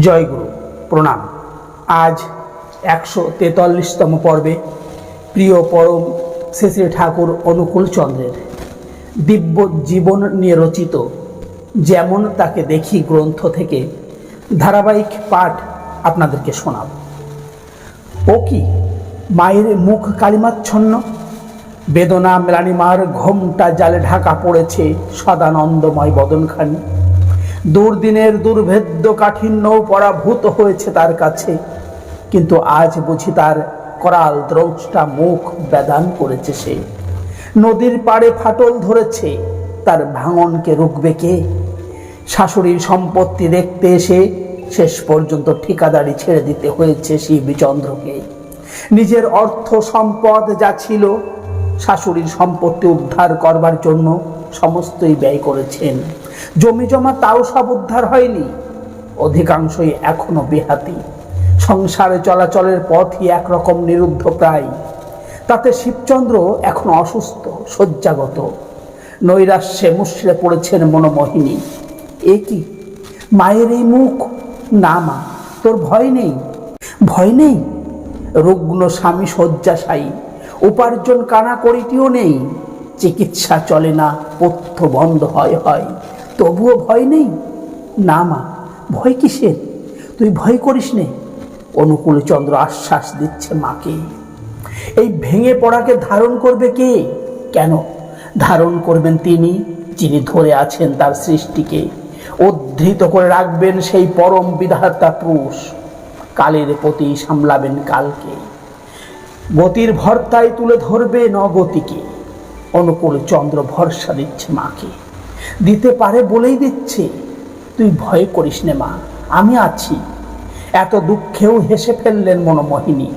জয়গুরু, প্রণাম। আজ একশো তেতাল্লিশতম পর্বে প্রিয় পরম শ্রী ঠাকুর অনুকূল চন্দ্রের দিব্য জীবন নিয়ে রচিত যেমন তাকে দেখি গ্রন্থ থেকে, ধারাবাহিক পাঠ আপনাদেরকে শোনাব। ও কি মায়ের মুখ কালিমাচ্ছন্ন? বেদনা, মেলানিমার ঘোমটা জালে ঢাকা পড়েছে সদানন্দময় বদনখানি। দুর্দিনের দুর্ভেদ্য কাঠিন্য পরাভূত হয়েছে তার কাছে। কিন্তু আজ বুঝি তার করাল দ্রষ্টা মুখ বেদান করেছে সে। নদীর পাড়ে ফাটল ধরেছে, তার ভাঙনকে রুখবে কে? শাশুড়ির সম্পত্তি দেখতে এসে শেষ পর্যন্ত ঠিকাদারি ছেড়ে দিতে হয়েছে সেই বিচন্দ্রকে নিজের অর্থ সম্পদ যা ছিল, শাশুড়ির সম্পত্তি উদ্ধার করবার জন্য সমস্তই ব্যয় করেছেন। জমি জমা তাও সব উদ্ধার হয়নি। অধিকাংশই এখনও বেহাতি। সংসারে চলাচলের পথই একরকম নিরুদ্ধ প্রায়। তাতে শিবচন্দ্র এখন অসুস্থ, শয্যাগত। নৈরাশ্যে মুশড়ে পড়েছেন মনোমোহিনী। এ কি? মায়ের এই মুখ? না মা, তোর ভয় নেই? ভয় নেই? রুগ্ন স্বামী শয্যাশায়ী, উপার্জন কানা করিটিও নেই। চিকিৎসা চলে না, পথ্য বন্ধ হয় হয়। তবুও ভয় নেই? না মা, ভয় কিসের? তুই ভয় করিস নে। অনুকূল চন্দ্র আশ্বাস দিচ্ছে মাকে। এই ভেঙে পড়াকে ধারণ করবে কে? কেন? ধারণ করবেন তিনি, যিনি ধরে আছেন তার সৃষ্টিকে। উদ্ধৃত করে রাখবেন সেই পরম বিধাতা পুরুষ। কালের প্রতি সামলাবেন কালকে। গতির ভর্তায় তুলে ধরবে নগতিকে। অনুকূল চন্দ্র ভরসা দিচ্ছে মাকে। দিতে পারে বলেই দিচ্ছে। তুই ভয় করিস নে মা, আমি আছি। এত দুঃখেও হেসে ফেললেন মনোমোহিনী।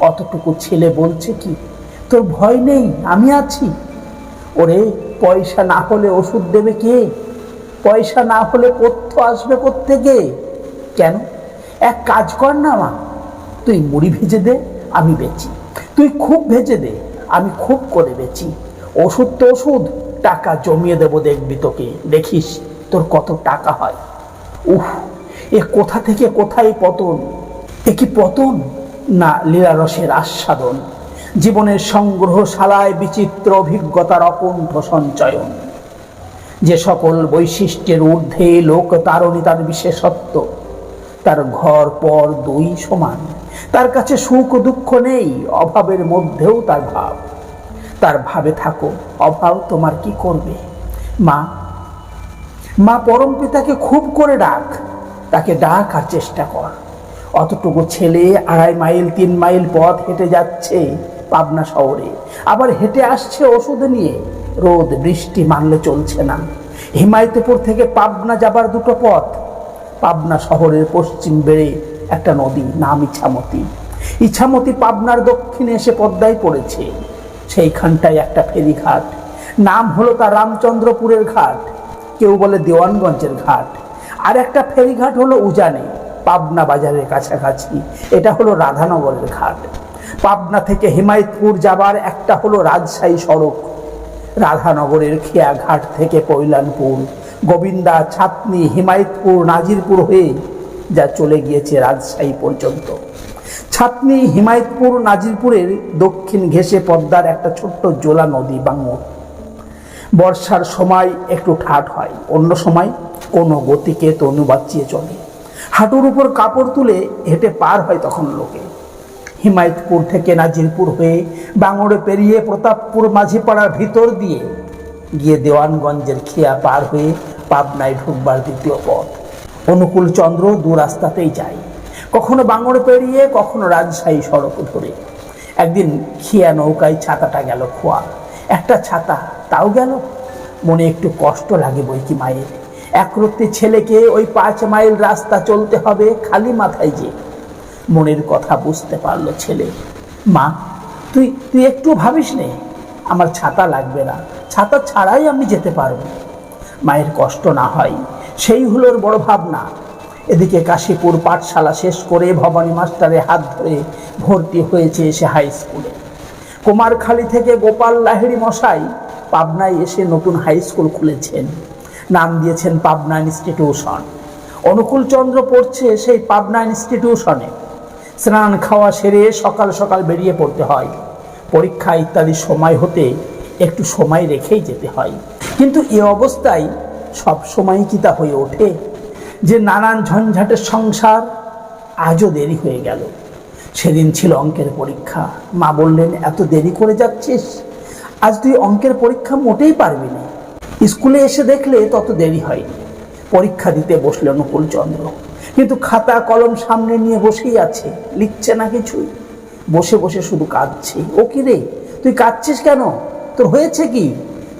অতটুকু ছেলে বলছে কি, তোর ভয় নেই, আমি আছি। ওরে, পয়সা না হলে ওষুধ দেবে কে? পয়সা না হলে পথ্য আসবে কোত্থেকে? কেন? এক কাজ কর না মা, তুই মুড়ি ভেজে দে, আমি বেচি। তুই খুব ভেজে দে, আমি খুব করে বেচি। ওষুধ তো ওষুধ, টাকা জমিয়ে দেবো দেখবি তোকে। দেখিস তোর কত টাকা হয়। উহ এ কোথা থেকে কোথায় পতন? এ কি পতন? না লীলারসের আস্বাদন। জীবনের সংগ্রহশালায় বিচিত্র অভিজ্ঞতার অকুণ্ঠ সঞ্চয়ন। যে সকল বৈশিষ্ট্যের ঊর্ধ্বে লোক তারণী তার বিশেষত্ব। তার ঘর, পর, দুই সমান। তার কাছে সুখ দুঃখ নেই, অভাবের মধ্যেও তার ভাব। তার ভাবে থাকো। অভাব তোমার কি করবে? মা মা পরম পিতাকে খুব করে ডাক। তাকে ডাক আর চেষ্টা কর। অতটুকু ছেলে আড়াই মাইল, তিন মাইল পথ হেঁটে যাচ্ছে পাবনা শহরে। আবার হেঁটে আসছে ওষুধ নিয়ে। রোদ, বৃষ্টি মানলে চলছে না। হিমায়তপুর থেকে পাবনা যাবার দুটো পথ। পাবনা শহরের পশ্চিম বেড়ে একটা নদী, নাম ইছামতি। ইছামতি পাবনার দক্ষিণে এসে পদ্মায় পড়েছে। সেইখানটায় একটা ফেরিঘাট নাম হলো তার রামচন্দ্রপুরের ঘাট। কেউ বলে দেওয়ানগঞ্জের ঘাট। আর একটা ফেরিঘাট হলো উজানে, পাবনা বাজারের কাছাকাছি। এটা হলো রাধানগরের ঘাট। পাবনা থেকে হিমায়তপুর যাবার একটা হলো রাজশাহী সড়ক। রাধানগরের খেয়া ঘাট থেকে কৈলানপুর। গোবিন্দা ছাতনি হিমায়তপুর নাজিরপুর হয়ে যা চলে গিয়েছে রাজশাহী পর্যন্ত। ছাতনি হিমায়তপুর নাজিরপুরের দক্ষিণ ঘেঁষে পদ্মার একটা ছোট্ট জোলা নদী বাঙর বর্ষার সময় একটু ঠাট হয়, অন্য সময় কোনো গতিকে তনু বাঁচিয়ে চলে। হাঁটুর উপর কাপড় তুলে হেঁটে পার হয় তখন লোকে। হিমায়তপুর থেকে নাজিরপুর হয়ে বাঙড়ে পেরিয়ে প্রতাপপুর মাঝিপাড়ার ভিতর দিয়ে গিয়ে দেওয়ানগঞ্জের খেয়া পার হয়ে পাবনায় ঢুকবার দ্বিতীয় পথ। অনুকূল চন্দ্র দু রাস্তাতেই যায়। কখনো বাঙড় পেরিয়ে, কখনো রাজশাহী সড়ক ধরে। একদিন খিয়া নৌকায় ছাতাটা গেল খোয়া। একটা ছাতা তাও গেল? মনে একটু কষ্ট লাগে বই কি মায়ের। একরত্তি ছেলেকে ওই পাঁচ মাইল রাস্তা চলতে হবে খালি মাথায় যে। মনের কথা বুঝতে পারল ছেলে। মা, তুই তুই একটু ভাবিস নে, আমার ছাতা লাগবে না। ছাতা ছাড়াই আমি যেতে পারব। মায়ের কষ্ট না হয়, সেই হলোর বড় ভাবনা। এদিকে কাশীপুর পাঠশালা শেষ করে ভবানী মাস্টারের হাত ধরে ভর্তি হয়েছে এসে হাই স্কুলে কুমারখালী থেকে গোপাল লাহিড়ি মশাই পাবনায় এসে নতুন হাই স্কুল খুলেছেন। নাম দিয়েছেন পাবনা ইনস্টিটিউশন অনুকূল চন্দ্র পড়ছে সেই পাবনা ইনস্টিটিউশনে স্নান খাওয়া সেরে সকাল সকাল বেরিয়ে পড়তে হয়। পরীক্ষা ইত্যাদি সময় হতে একটু সময় রেখেই যেতে হয়। কিন্তু এ অবস্থায় সব সময় কি তা হয়ে ওঠে? যে নানান ঝঞ্ঝাটের সংসার আজও দেরি হয়ে গেল। সেদিন ছিল অঙ্কের পরীক্ষা। মা বললেন, এত দেরি করে যাচ্ছিস? আজ তুই অঙ্কের পরীক্ষা মোটেই পারবি না। স্কুলে এসে দেখলে তত দেরি হয়নি। পরীক্ষা দিতে বসলেন অনুকূল চন্দ্র কিন্তু খাতা, কলম সামনে নিয়ে বসেই আছে। লিখছে না কিছুই। বসে বসে শুধু কাঁদছে। ও কি রে? তুই কাঁদছিস কেন? তোর হয়েছে কি?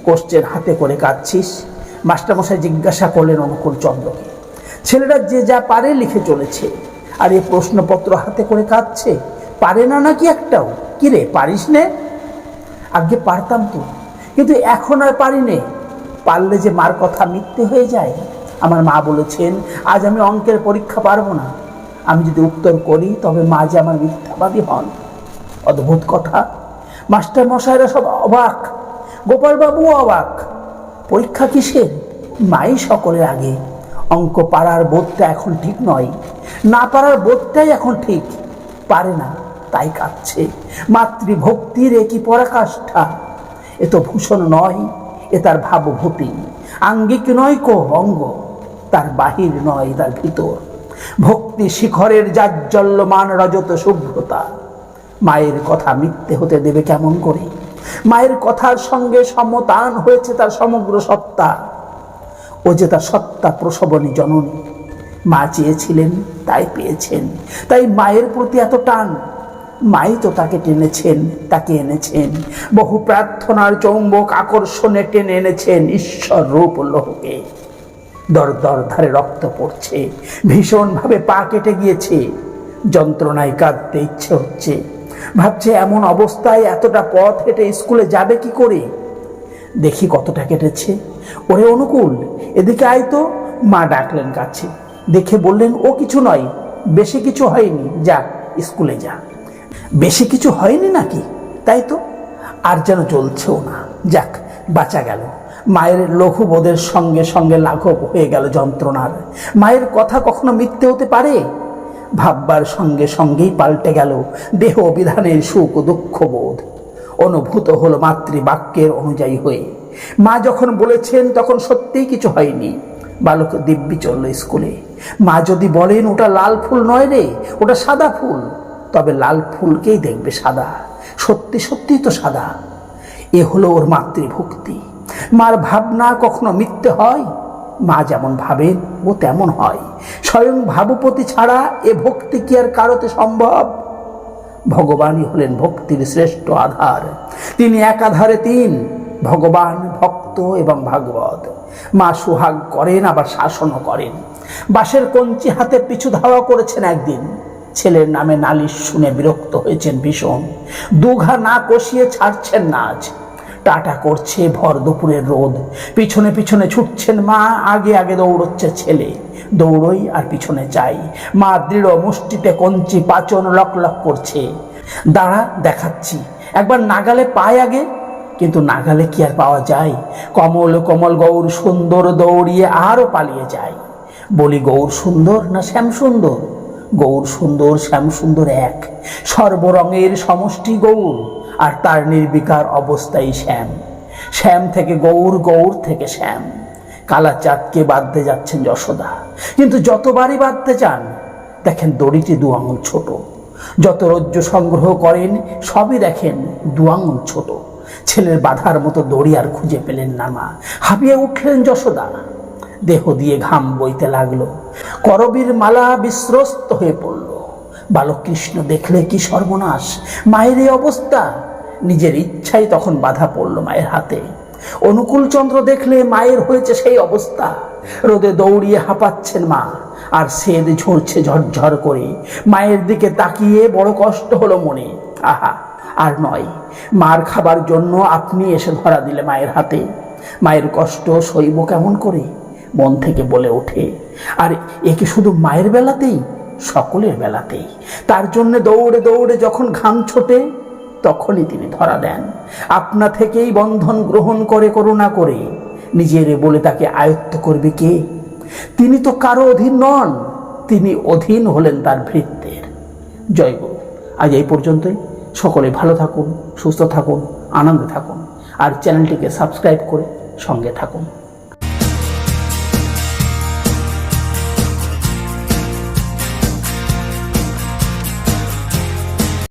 কোশ্চেন হাতে করে কাঁদছিস? মাস্টারমশাই জিজ্ঞাসা করলেন অনুকূল চন্দ্রকে ছেলেরা যে যা পারে লিখে চলেছে। আর এই প্রশ্নপত্র হাতে করে কাঁদছে। পারে না নাকি একটাও? কি রে পারিস নে? আগে পারতাম তো। কিন্তু এখন আর পারি নে। পারলে যে মার কথা মিথ্যে হয়ে যায়। আমার মা বলেছেন, আজ আমি অঙ্কের পরীক্ষা পারব না। আমি যদি উত্তর করি, তবে মা যে আমার মিথ্যাবাদী হন। অদ্ভুত কথা। মাস্টার মশাইরা সব অবাক। গোপালবাবুও অবাক। পরীক্ষা কিসের? মাই সকলের আগে। অঙ্ক পাড়ার বোধটা এখন ঠিক নয়। না পারার বোধটাই এখন ঠিক। পারে না, তাই কাঁদছে। মাতৃভক্তির একই পরাকাষ্ঠা? এ তো ভূষণ নয়, এ তার ভাবভূতি। আঙ্গিক নয় কো অঙ্গ, তার বাহির নয় তার ভিতর। ভক্তি শিখরের জাজ্জল্যমান রজত শুভ্রতা। মায়ের কথা মিথ্যে হতে দেবে কেমন করে? মায়ের কথার সঙ্গে সমতান হয়েছে তার সমগ্র সত্তা। ও যে তার সত্তা প্রসবনী জননী। মা চেয়েছিলেন, তাই পেয়েছেন। তাই মায়ের প্রতি এত টান, মাই তো তাকে টেনেছেন, তাকে এনেছেন। বহু প্রার্থনার চৌম্বক আকর্ষণে টেনে এনেছেন ঈশ্বর রূপ লোহকে দর দর ধারে রক্ত পড়ছে, ভীষণভাবে পা কেটে গিয়েছে। যন্ত্রণায় কাঁদতে ইচ্ছে হচ্ছে। ভাবছে, এমন অবস্থায় এতটা পথ হেঁটে স্কুলে যাবে কি করে? দেখি কতটা কেটেছে। ওরে অনুকূল, এদিকে আয় তো। মা ডাকলেন কাছে। দেখে বললেন, ও কিছু নয়, বেশি কিছু হয়নি। যা, স্কুলে যা। বেশি কিছু হয়নি নাকি? তাই তো? আর যেন চলছেও না। যাক, বাঁচা গেল। মায়ের লঘুবোধের সঙ্গে সঙ্গে লাঘব হয়ে গেল যন্ত্রণার। মায়ের কথা কখনো মিথ্যে হতে পারে? ভাববার সঙ্গে সঙ্গেই পাল্টে গেল দেহ বিধানের সুখ দুঃখ বোধ অনুভূত হলো মাতৃবাক্যের অনুযায়ী হয়ে। মা যখন বলেছেন, তখন সত্যিই কিছু হয়নি। বালক দিব্যি চলল স্কুলে। মা যদি বলেন, ওটা লাল ফুল নয় রে, ওটা সাদা ফুল, তবে লাল ফুলকেই দেখবে সাদা। সত্যি সত্যি তো সাদা। এ হলো ওর মাতৃভক্তি। মার ভাবনা কখনো মিথ্যে হয়? মা যেমন ভাবেন, ও তেমন হয়। স্বয়ং ভাবপতি ছাড়া এ ভক্তি কি আর কারোতে সম্ভব? ভগবানই হলেন ভক্তির শ্রেষ্ঠ আধার। তিনি একাধারে তিন, ভগবান, ভক্ত এবং ভাগবত। মা সুহাগ করেন, আবার শাসনও করেন। বাসের কঞ্চি হাতে পিছু ধাওয়া করেছেন একদিন। ছেলের নামে নালিশ শুনে বিরক্ত হয়েছেন ভীষণ। দুঘা না কষিয়ে ছাড়ছেন নাচ টাটা করছে ভর দুপুরের রোদ। পিছনে পিছনে ছুটছেন মা, আগে আগে দৌড়চ্ছে ছেলে। দৌড়ই আর পিছনে চাই। মা দৃঢ় মুষ্টিতে কঞ্চি পাচন লক লক করছে। দাঁড়া, দেখাচ্ছি। একবার নাগালে পায় আগে, কিন্তু নাগালে কি আর পাওয়া যায়? কমল কমল গৌর সুন্দর দৌড়িয়ে আরও পালিয়ে যায়। বলি, গৌর সুন্দর না শ্যাম সুন্দর? গৌর সুন্দর, শ্যাম সুন্দর এক। সর্বরঙের সমষ্টি গৌর। আর তার নির্বিকার অবস্থাই শ্যাম। শ্যাম থেকে গৌর গৌর থেকে শ্যাম। কালাচাঁদকে বাঁধতে যাচ্ছেন যশোদা। কিন্তু যতবারই বাঁধতে চান, দেখেন দড়িটি দু আঙুল ছোট। যত রজ্জ সংগ্রহ করেন, সবই দেখেন দু আঙুল ছোট। ছেলের বাধার মতো দড়ি আর খুঁজে পেলেন না মা। হাঁপিয়ে উঠলেন যশোদা। দেহ দিয়ে ঘাম বইতে লাগল। করবীর মালা বিস্রস্ত হয়ে পড়ল। বালকৃষ্ণ দেখলে কি সর্বনাশ। মায়ের এই অবস্থা নিজের ইচ্ছাই তখন বাধা পড়ল মায়ের হাতে। অনুকূল চন্দ্র দেখলে মায়ের হয়েছে সেই অবস্থা। রোদে দৌড়িয়ে হাঁপাচ্ছেন মা, আর সেদ ঝরছে ঝরঝর করে। মায়ের দিকে তাকিয়ে বড় কষ্ট হলো মনে। আহা, আর নয়, মার খাবার জন্য আপনি এসে ধরা দিলে মায়ের হাতে। মায়ের কষ্ট সইব কেমন করে? মন থেকে বলে ওঠে। আর এ কি শুধু মায়ের বেলাতেই? সকলের বেলাতেই। তার জন্য দৌড়ে দৌড়ে যখন ঘাম ছোটে তখনই তিনি ধরা দেন। আপনা থেকেই বন্ধন গ্রহণ করে, করুণা করে। নিজের বলে তাকে আয়ত্ত করবে কে? তিনি তো কারও অধীন নন, তিনি অধীন হলেন তার ভৃত্যের। জয় আজ এই পর্যন্তই। সকলে ভালো থাকুন, সুস্থ থাকুন, আনন্দে থাকুন। আর চ্যানেলটিকে সাবস্ক্রাইব করে সঙ্গে থাকুন।